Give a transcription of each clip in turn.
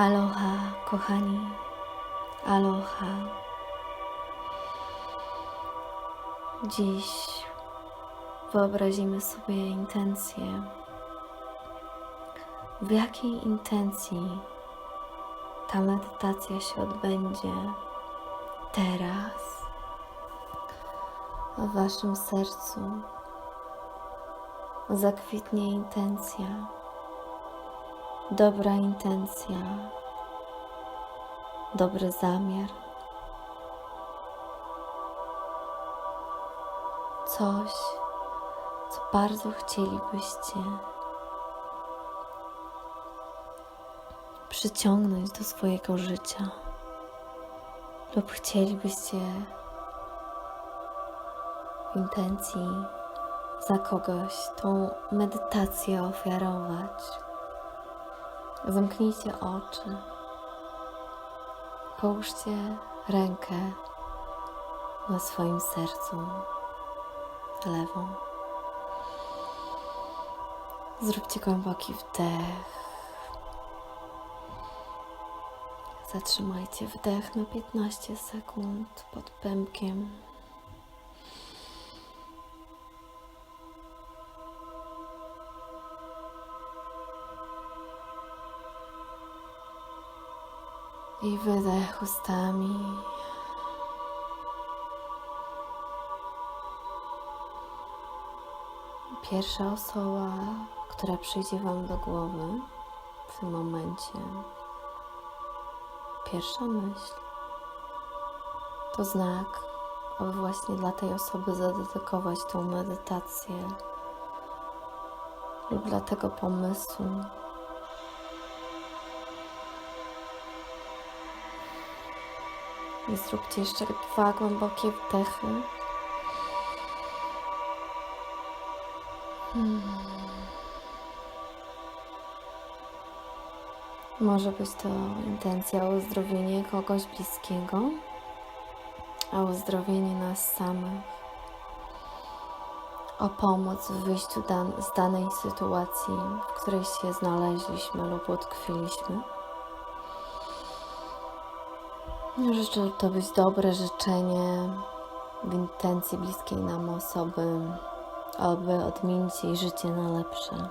Aloha, kochani. Aloha. Dziś wyobrazimy sobie intencję. W jakiej intencji ta medytacja się odbędzie teraz w Waszym sercu? Zakwitnie intencja dobra intencja, dobry zamiar, coś, co bardzo chcielibyście przyciągnąć do swojego życia, lub chcielibyście w intencji za kogoś tą medytację ofiarować. Zamknijcie oczy. Połóżcie rękę na swoim sercu lewą. Zróbcie głęboki wdech. Zatrzymajcie wdech na 15 sekund pod pępkiem. I wydech ustami. Pierwsza osoba, która przyjdzie Wam do głowy w tym momencie, pierwsza myśl, to znak, aby właśnie dla tej osoby zadedykować tą medytację lub dla tego pomysłu, I zróbcie jeszcze dwa głębokie wdechy. Hmm. Może być to intencja o uzdrowienie kogoś bliskiego, o uzdrowienie nas samych, o pomoc w wyjściu dan z danej sytuacji, w której się znaleźliśmy lub utkwiliśmy. Życzę to być dobre życzenie w intencji bliskiej nam osoby, aby odmienić jej życie na lepsze.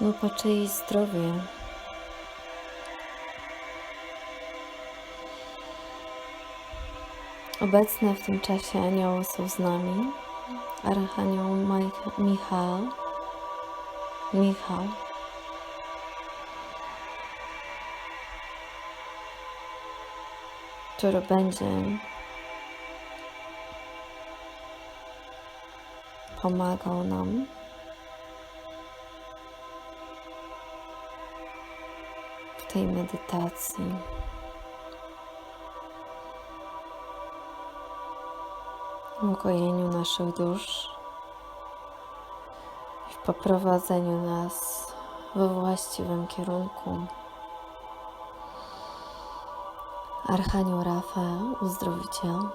Lub o czyjeś zdrowie. Obecne w tym czasie anioły są z nami. Archanioł Michał. Michał. Który będzie pomagał nam. W tej medytacji. W ukojeniu naszych dusz i w poprowadzeniu nas we właściwym kierunku. Archanioł Rafael, uzdrowiciel,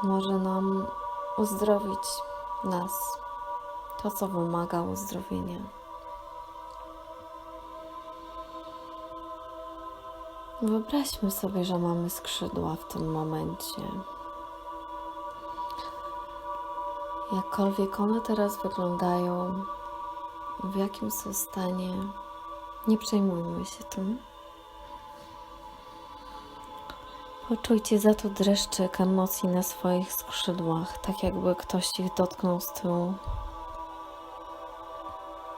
pomoże nam uzdrowić nas, to co wymaga uzdrowienia. Wyobraźmy sobie, że mamy skrzydła w tym momencie. Jakkolwiek one teraz wyglądają, w jakim są stanie, nie przejmujmy się tym. Poczujcie za to dreszczyk emocji na swoich skrzydłach, tak jakby ktoś ich dotknął z tyłu.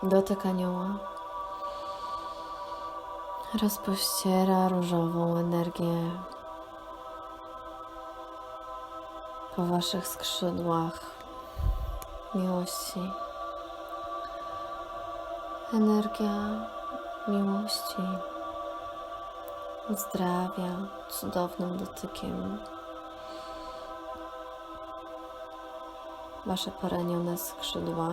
Dotyk anioła rozpościera różową energię po waszych skrzydłach miłości. Energia miłości uzdrawia cudownym dotykiem wasze poranione skrzydła.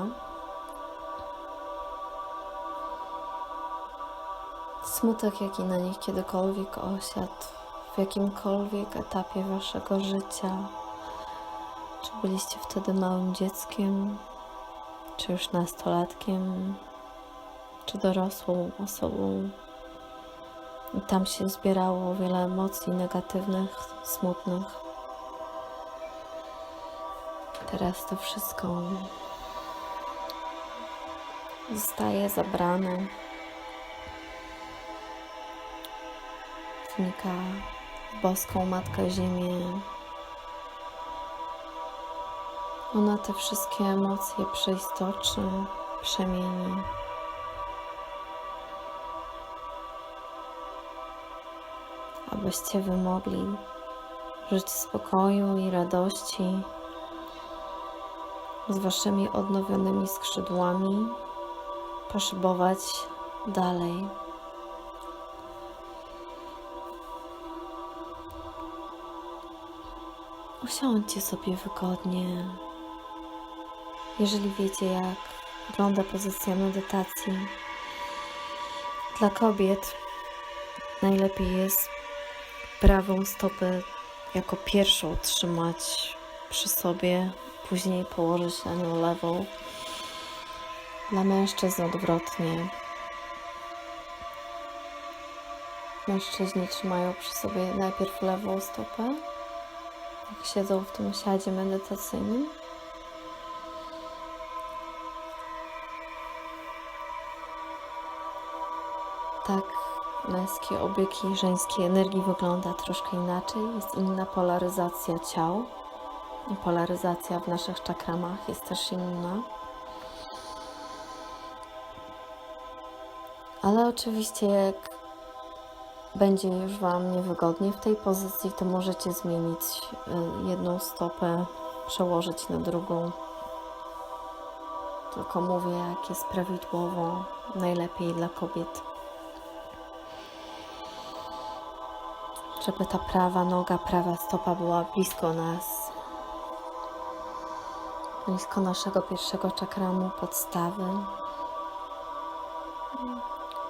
Smutek, jaki na nich kiedykolwiek osiadł, w jakimkolwiek etapie waszego życia. Czy byliście wtedy małym dzieckiem, czy już nastolatkiem, czy dorosłą osobą. Tam się zbierało wiele emocji negatywnych, smutnych. Teraz to wszystko zostaje zabrane. Wnika w boską Matkę Ziemię. Ona te wszystkie emocje przeistoczy, przemieni. Abyście wy mogli żyć spokoju i radości z waszymi odnowionymi skrzydłami, poszybować dalej. Usiądźcie sobie wygodnie. Jeżeli wiecie, jak wygląda pozycja medytacji, dla kobiet najlepiej jest prawą stopę jako pierwszą trzymać przy sobie, później położyć na nią lewą. Dla mężczyzn odwrotnie. Mężczyźni trzymają przy sobie najpierw lewą stopę, jak siedzą w tym siadzie medytacyjnym. Męskie obiegi żeńskiej energii wygląda troszkę inaczej. Jest inna polaryzacja ciał. Polaryzacja w naszych czakramach jest też inna. Ale oczywiście, jak będzie już Wam niewygodnie w tej pozycji, to możecie zmienić y, jedną stopę, przełożyć na drugą. Tylko mówię, jak jest prawidłowo, najlepiej dla kobiet. Żeby ta prawa noga, prawa stopa była blisko nas, blisko naszego pierwszego czakramu podstawy,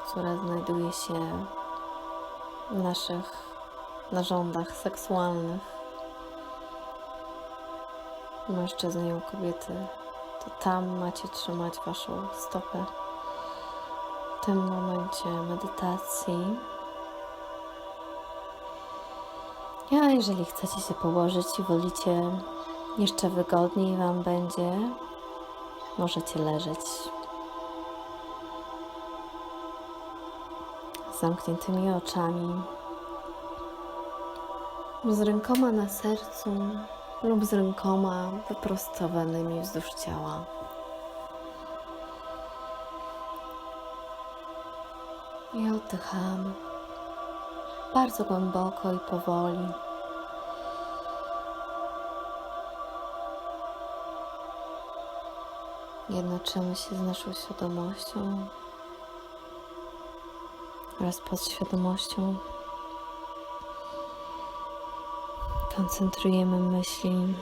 które znajduje się w naszych narządach seksualnych. Mężczyzny i kobiety, to tam macie trzymać waszą stopę. W tym momencie medytacji. Ja, jeżeli chcecie się położyć i wolicie jeszcze wygodniej Wam będzie, możecie leżeć. Z zamkniętymi oczami, z rękoma na sercu lub z rękoma wyprostowanymi wzdłuż ciała. I oddychamy bardzo głęboko i powoli. Jednoczymy się z naszą świadomością oraz podświadomością. Koncentrujemy myśli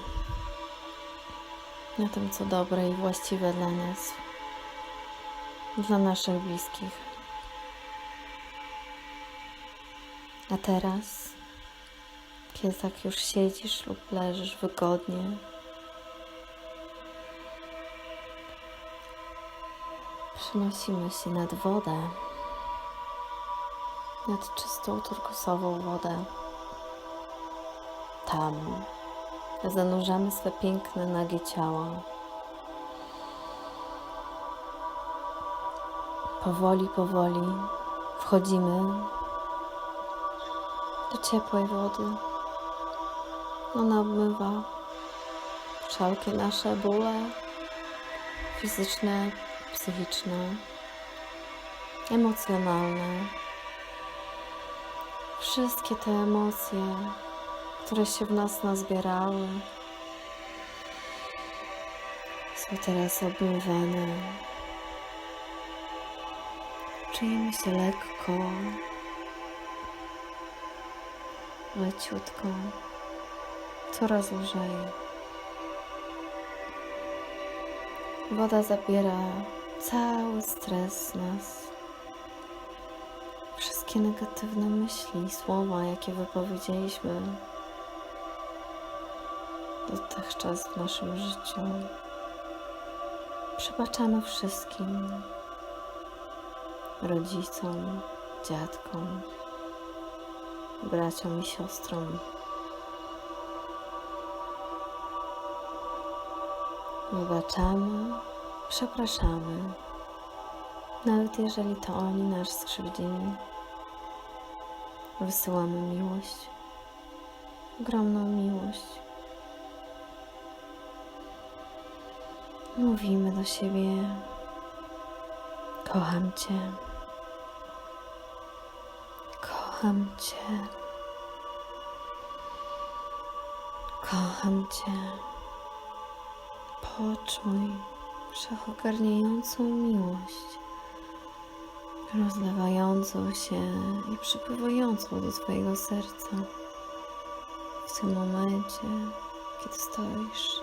na tym, co dobre i właściwe dla nas, dla naszych bliskich. A teraz, kiedy tak już siedzisz lub leżysz wygodnie, przenosimy się nad wodę, nad czystą turkusową wodę. Tam zanurzamy swe piękne, nagie ciała. Powoli, powoli wchodzimy do ciepłej wody. Ona obmywa wszelkie nasze bóle fizyczne, psychiczne, emocjonalne. Wszystkie te emocje, które się w nas nazbierały, są teraz obmywane. Czujemy się lekko, leciutko, coraz lżej. Woda zabiera cały stres z nas. Wszystkie negatywne myśli słowa, jakie wypowiedzieliśmy dotychczas w naszym życiu. Przebaczamy wszystkim. rodzicom, dziadkom, braciom i siostrom. Wybaczamy, przepraszamy, nawet jeżeli to oni nas skrzywdzili. Wysyłamy miłość, ogromną miłość. Mówimy do siebie: Kocham Cię. Kocham Cię. Kocham Cię. Poczuj wszechogarniającą miłość, rozlewającą się i przypływającą do Twojego serca w tym momencie, kiedy stoisz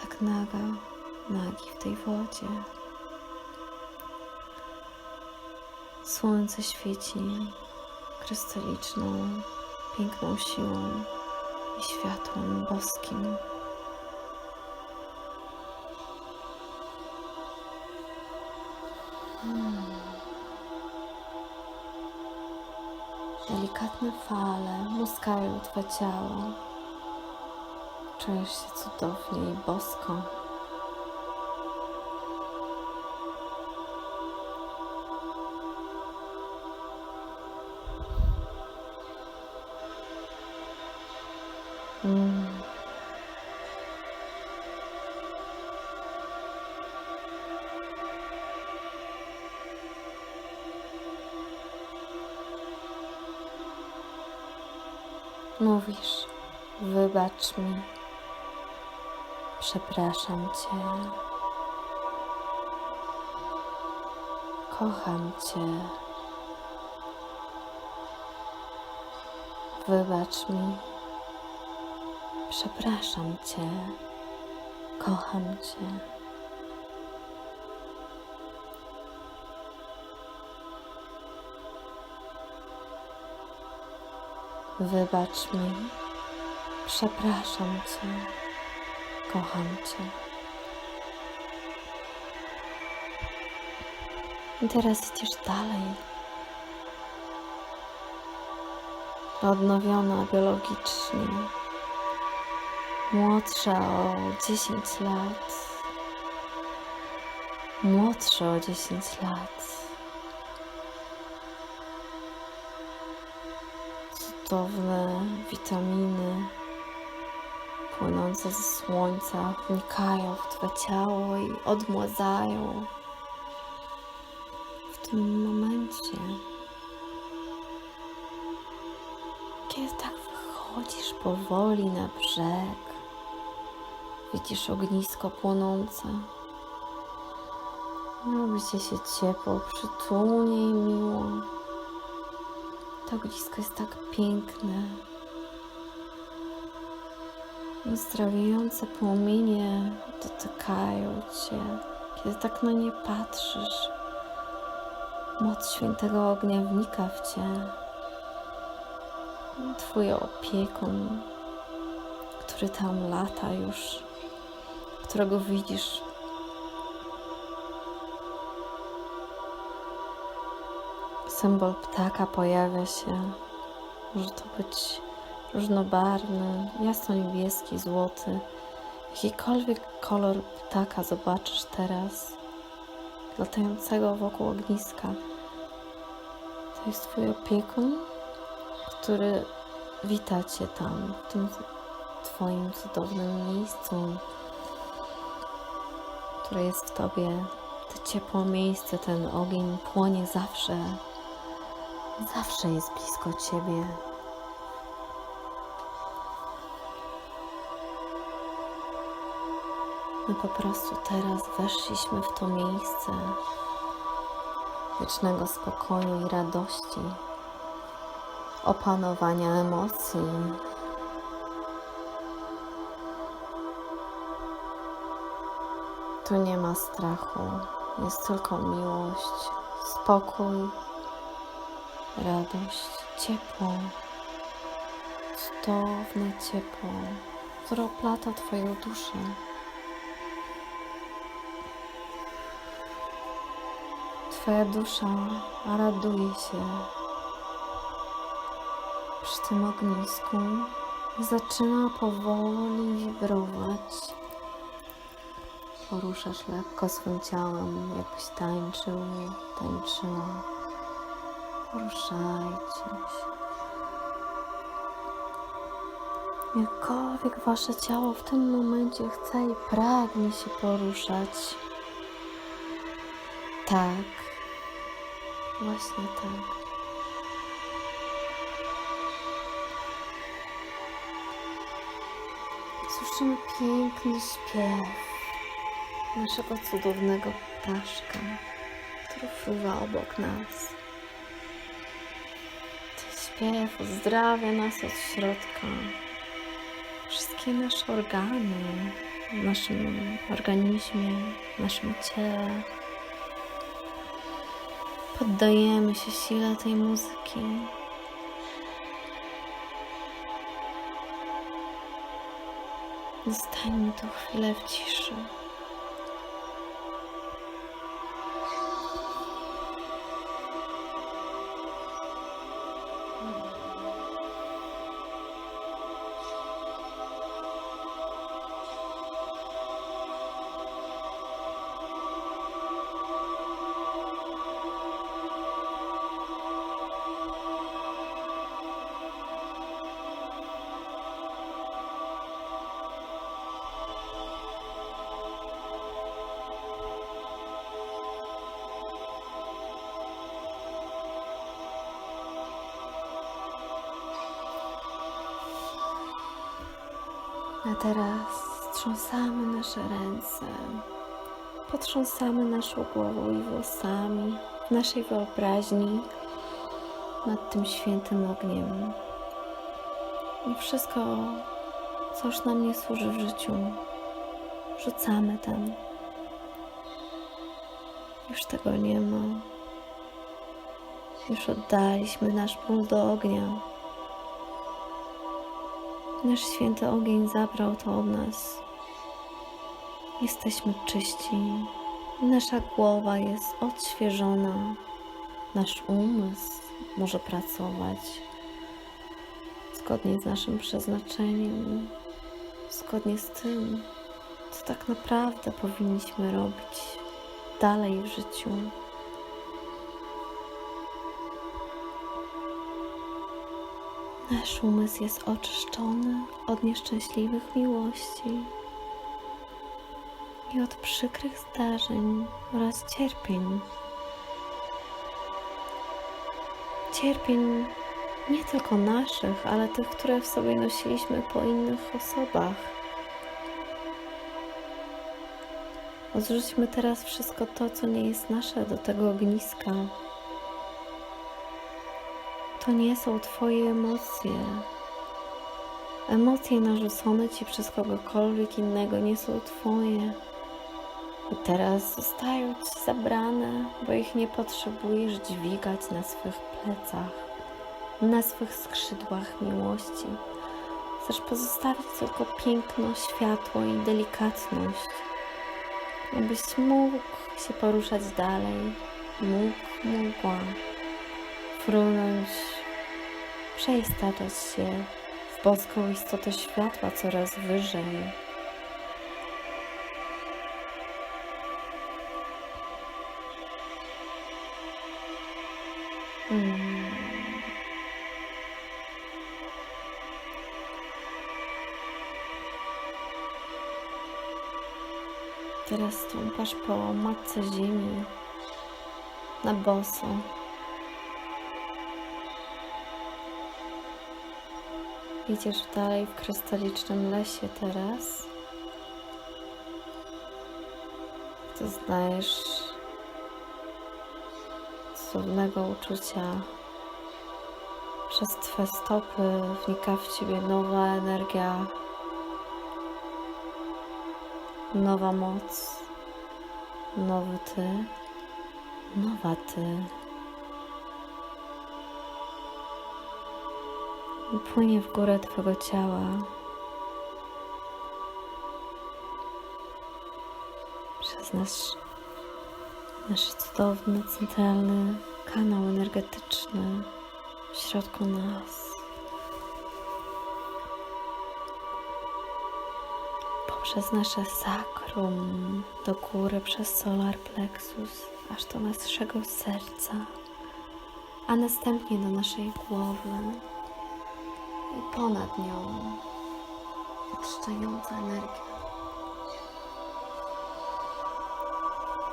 tak naga, nagi w tej wodzie. Słońce świeci krystaliczną, piękną siłą i światłem boskim. Hmm. Delikatne fale muskają Twe ciało. Czujesz się cudownie i bosko. Mówisz, wybacz mi, przepraszam Cię, kocham Cię, wybacz mi, przepraszam Cię, kocham Cię. Wybacz mi, przepraszam Cię, kocham Cię. I teraz idziesz dalej. Odnowiona biologicznie, młodsza o 10 lat, młodsza o 10 lat. cudowne witaminy płynące ze słońca wnikają w Twe ciało i odmładzają w tym momencie. Kiedy tak wychodzisz powoli na brzeg, widzisz ognisko płonące. Robi ci się ciepło, przytulnie i miło. To ognisko jest tak piękne. Uzdrawiające płomienie dotykają cię, kiedy tak na nie patrzysz. Moc świętego ognia wnika w cię. Twój opiekun, który tam lata już, którego widzisz symbol ptaka pojawia się. Może to być różnobarwny, jasno-niebieski, złoty. Jakikolwiek kolor ptaka zobaczysz teraz, latającego wokół ogniska. To jest Twój opiekun, który wita Cię tam, w tym Twoim cudownym miejscu, które jest w Tobie. To ciepłe miejsce, ten ogień płonie zawsze zawsze jest blisko Ciebie. My po prostu teraz weszliśmy w to miejsce wiecznego spokoju i radości, opanowania emocji. Tu nie ma strachu, jest tylko miłość, spokój radość, ciepło, cudowne ciepło, które oplata Twoją duszę. Twoja dusza raduje się przy tym ognisku zaczyna powoli wibrować. Poruszasz lekko swym ciałem, jakbyś tańczył, tańczyła. Poruszajcie się. Jakkolwiek wasze ciało w tym momencie chce i pragnie się poruszać. Tak. Właśnie tak. Słyszymy piękny śpiew naszego cudownego ptaszka, który fruwa obok nas. Ten śpiew uzdrawia nas od środka. Wszystkie nasze organy w naszym organizmie, w naszym ciele. Poddajemy się sile tej muzyki. Zostańmy tu chwilę w ciszy. A teraz strząsamy nasze ręce, potrząsamy naszą głową i włosami w naszej wyobraźni nad tym świętym ogniem. I wszystko, co już nam nie służy w życiu, rzucamy tam. Już tego nie ma. Już oddaliśmy nasz ból do ognia. Nasz święty ogień zabrał to od nas. Jesteśmy czyści. Nasza głowa jest odświeżona. Nasz umysł może pracować zgodnie z naszym przeznaczeniem, zgodnie z tym, co tak naprawdę powinniśmy robić dalej w życiu. Nasz umysł jest oczyszczony od nieszczęśliwych miłości i od przykrych zdarzeń oraz cierpień. Cierpień nie tylko naszych, ale tych, które w sobie nosiliśmy po innych osobach. Odrzućmy teraz wszystko to, co nie jest nasze, do tego ogniska. To nie są Twoje emocje. Emocje narzucone Ci przez kogokolwiek innego nie są Twoje. I teraz zostają Ci zabrane, bo ich nie potrzebujesz dźwigać na swych plecach, na swych skrzydłach miłości. Chcesz pozostawić tylko piękno, światło i delikatność, abyś mógł się poruszać dalej, mógł, mogła frunąć, przeistaczać się w boską istotę światła coraz wyżej. Mm. Teraz stąpasz po matce ziemi na boso. Idziesz dalej w krystalicznym lesie teraz. Doznajesz cudownego uczucia. Przez Twe stopy wnika w Ciebie nowa energia, nowa moc, nowy Ty, nowa Ty. Płynie w górę Twojego ciała. Przez nasz nasz cudowny, centralny kanał energetyczny w środku nas. Poprzez nasze sakrum do góry, przez solar plexus, aż do naszego serca, a następnie do naszej głowy i ponad nią oczyszczająca energia.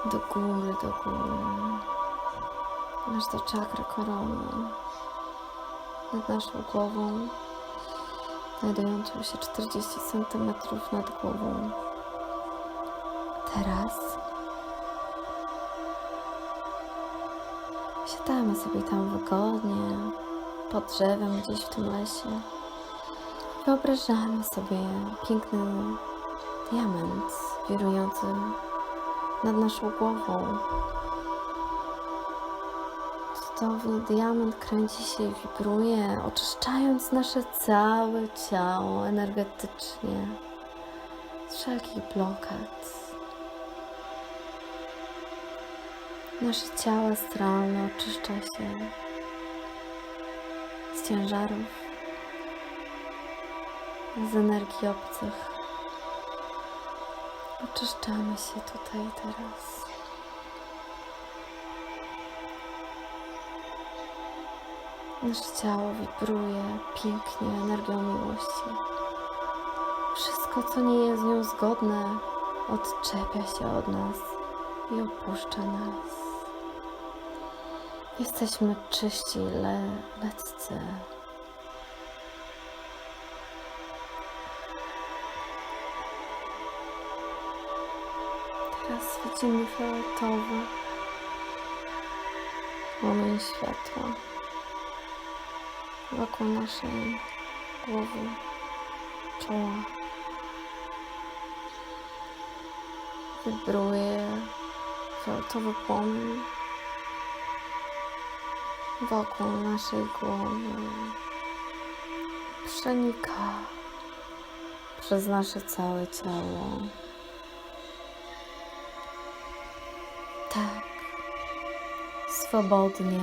Do góry, do góry, aż do czakry korony, nad naszą głową, znajdującą się 40 cm nad głową. Teraz siadamy sobie tam wygodnie, pod drzewem gdzieś w tym lesie. Wyobrażamy sobie piękny diament wirujący nad naszą głową. Cudowny diament kręci się i wibruje, oczyszczając nasze całe ciało energetycznie z wszelkich blokad. Nasze ciało astralne oczyszcza się ciężarów, z energii obcych. Oczyszczamy się tutaj teraz. Nasze ciało wibruje pięknie energią miłości. Wszystko, co nie jest z nią zgodne, odczepia się od nas i opuszcza nas. Jesteśmy czyści, le, leccy. Teraz widzimy fioletowy płomień światła wokół naszej głowy, czoła. Wibruje fioletowy płomień wokół naszej głowy. Przenika przez nasze całe ciało. Tak, swobodnie,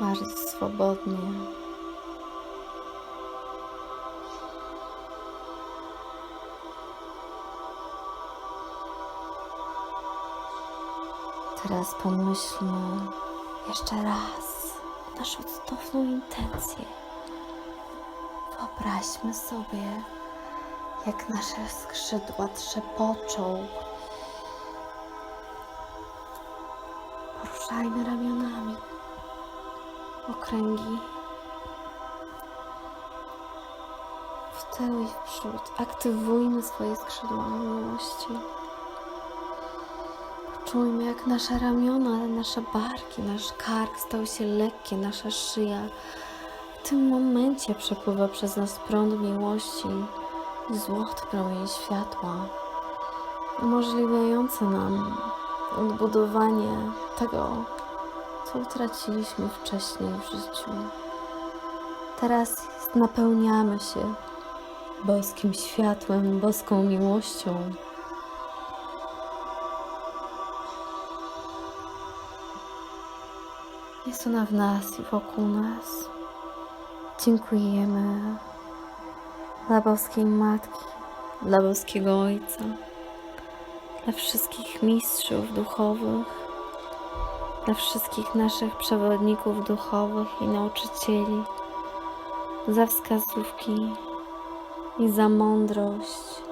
bardzo swobodnie. Teraz pomyślmy jeszcze raz naszą cudowną intencję. Wyobraźmy sobie, jak nasze skrzydła trzepoczą. Poruszajmy ramionami okręgi w tył i w przód. Aktywujmy swoje skrzydła miłości. Czujmy, jak nasze ramiona, nasze barki, nasz kark stał się lekki, nasza szyja. W tym momencie przepływa przez nas prąd miłości złoty promień światła, umożliwiający nam odbudowanie tego, co utraciliśmy wcześniej w życiu. Teraz napełniamy się boskim światłem, boską miłością. Jest ona w nas i wokół nas. Dziękujemy dla boskiej Matki, dla boskiego Ojca, dla wszystkich mistrzów duchowych, dla wszystkich naszych przewodników duchowych i nauczycieli, za wskazówki i za mądrość,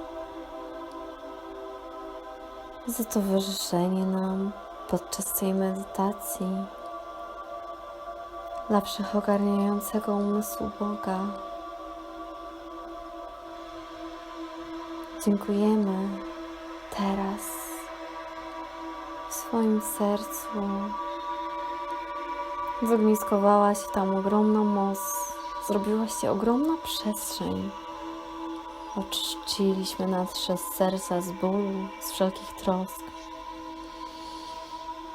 za towarzyszenie nam podczas tej medytacji dla wszechogarniającego umysłu Boga. Dziękujemy teraz w swoim sercu. Zogniskowała się tam ogromna moc, zrobiła się ogromna przestrzeń. Oczyściliśmy nasze serca z bólu, z wszelkich trosk.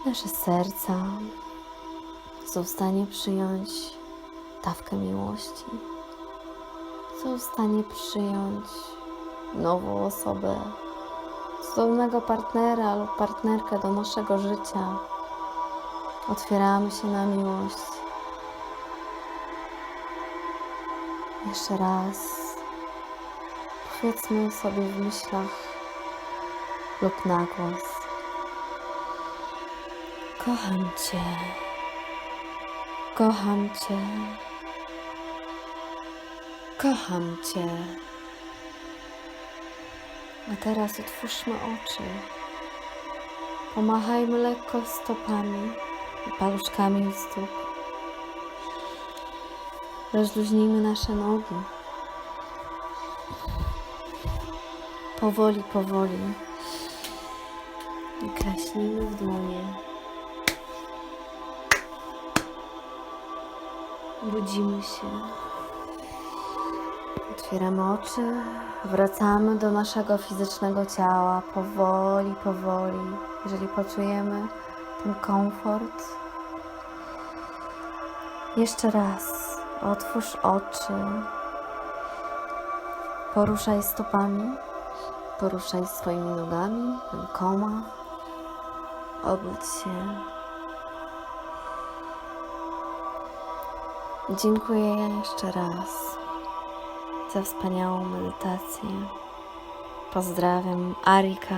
Nasze serca są w stanie przyjąć dawkę miłości, są w stanie przyjąć nową osobę cudownego partnera lub partnerkę do naszego życia. Otwieramy się na miłość. Jeszcze raz. Powiedzmy sobie w myślach lub na głos. Kocham Cię. Kocham Cię. Kocham Cię. A teraz otwórzmy oczy. Pomachajmy lekko stopami i paluszkami stóp. Rozluźnijmy nasze nogi. Powoli, powoli. I klaśnijmy w dłonie. Budzimy się. Otwieramy oczy, wracamy do naszego fizycznego ciała powoli, powoli. Jeżeli poczujemy ten komfort, jeszcze raz otwórz oczy, poruszaj stopami, poruszaj swoimi nogami, rękoma, obudź się. Dziękuję jeszcze raz za wspaniałą medytację. Pozdrawiam, Arika.